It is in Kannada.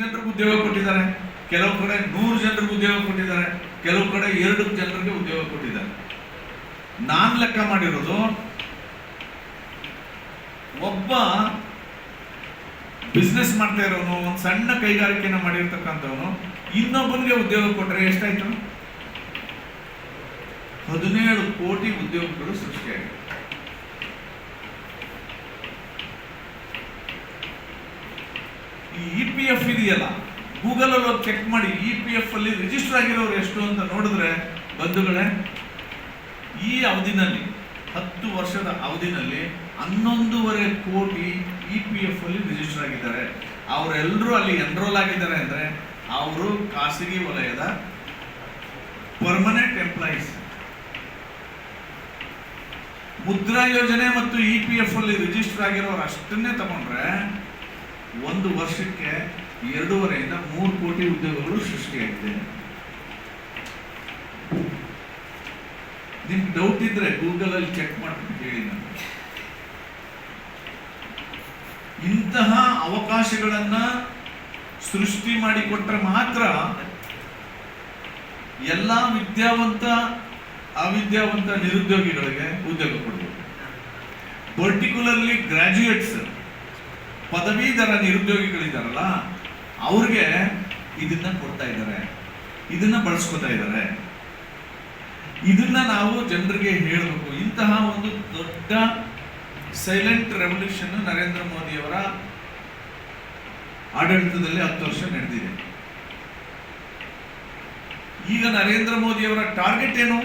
ಜನರಿಗೆ ಉದ್ಯೋಗ ಕೊಟ್ಟಿದ್ದಾರೆ. ಕೆಲವು ಕಡೆ ನೂರು ಜನರಿಗೆ ಉದ್ಯೋಗ ಕೊಟ್ಟಿದ್ದಾರೆ. ಕೆಲವು ಕಡೆ ಎರಡು ಜನರಿಗೆ ಉದ್ಯೋಗ ಕೊಟ್ಟಿದ್ದಾರೆ. ನಾನ್ ಲೆಕ್ಕ ಮಾಡಿರೋದು, ಒಬ್ಬ ಬಿಸ್ನೆಸ್ ಮಾಡ್ತಾ ಇರೋನು, ಒಂದು ಸಣ್ಣ ಕೈಗಾರಿಕೆನ ಮಾಡಿರ್ತಕ್ಕಂಥವನು, ಇನ್ನೊಬ್ಬನಿಗೆ ಉದ್ಯೋಗ ಕೊಟ್ಟರೆ ಎಷ್ಟಾಯ್ತು? ಹದಿನೇಳು ಕೋಟಿ ಉದ್ಯೋಗಗಳು ಸೃಷ್ಟಿಯಾಗಿವೆ ಈ ಇ ಪಿ ಎಫ್ ಇದೆಯಲ್ಲ? ಗೂಗಲಲ್ಲಿ ಹೋಗಿ ಚೆಕ್ ಮಾಡಿ ಇ ಪಿ ಎಫ್ ಅಲ್ಲಿ ರಿಜಿಸ್ಟರ್ ಆಗಿರೋರು ಎಷ್ಟು ಅಂತ ನೋಡಿದ್ರೆ, ಬಂಧುಗಳೇ, ಈ ಅವಧಿನಲ್ಲಿ, ಹತ್ತು ವರ್ಷದ ಅವಧಿನಲ್ಲಿ ಹನ್ನೊಂದೂವರೆ ಕೋಟಿ ಇ ಪಿ ಎಫ್ ಅಲ್ಲಿ ರಿಜಿಸ್ಟರ್ ಆಗಿದ್ದಾರೆ. ಅವರೆಲ್ಲರೂ ಅಲ್ಲಿ ಎನ್ರೋಲ್ ಆಗಿದ್ದಾರೆ ಅಂದರೆ, ಅವರು ಖಾಸಗಿ ವಲಯದ ಪರ್ಮನೆಂಟ್ ಎಂಪ್ಲಾಯೀಸ್ ಮುದ್ರಾ ಯೋಜನೆ ಮತ್ತು ಇ ಪಿ ಎಫ್ ಅಲ್ಲಿ ರಿಜಿಸ್ಟರ್ ಆಗಿರೋರು ಅಷ್ಟನ್ನೇ ತಗೊಂಡ್ರೆ ಒಂದು ವರ್ಷಕ್ಕೆ ಎರಡೂವರೆಯಿಂದ ಮೂರು ಕೋಟಿ ಉದ್ಯೋಗಗಳು ಸೃಷ್ಟಿಯಾಗಿದೆ. ನಿಮ್ಗೆ ಡೌಟ್ ಇದ್ರೆ ಗೂಗಲ್ ಅಲ್ಲಿ ಚೆಕ್ ಮಾಡ್ಬಿಟ್ಟು ಹೇಳಿ ನಾನು ಇಂತಹ ಅವಕಾಶಗಳನ್ನ ಸೃಷ್ಟಿ ಮಾಡಿಕೊಟ್ರೆ ಮಾತ್ರ ಎಲ್ಲಾ ವಿದ್ಯಾವಂತ, ಅವಿದ್ಯಾವಂತ ನಿರುದ್ಯೋಗಿಗಳಿಗೆ ಉದ್ಯೋಗ ಕೊಡಬೇಕು ಪರ್ಟಿಕ್ಯುಲರ್ಲಿ ಗ್ರಾಜ್ಯುಯೇಟ್ಸ್ ಪದವೀಧರ ನಿರುದ್ಯೋಗಿಗಳಿದ್ದಾರಲ್ಲ ಅವ್ರಿಗೆ ಇದನ್ನ ಕೊಡ್ತಾ ಇದ್ದಾರೆ ಇದನ್ನ ಬಳಸ್ಕೊತಾ ಇದ್ದಾರೆ ಇದನ್ನ ನಾವು ಜನರಿಗೆ ಹೇಳಬೇಕು. ಇಂತಹ ಒಂದು ದೊಡ್ಡ ಸೈಲೆಂಟ್ ರೆವಲ್ಯೂಷನ್ ನರೇಂದ್ರ ಮೋದಿಯವರ ಆಡಳಿತದಲ್ಲಿ ಹತ್ತು ವರ್ಷ ನಡೆದಿದೆ. ಈಗ ನರೇಂದ್ರ ಮೋದಿಯವರ ಟಾರ್ಗೆಟ್ ಏನು?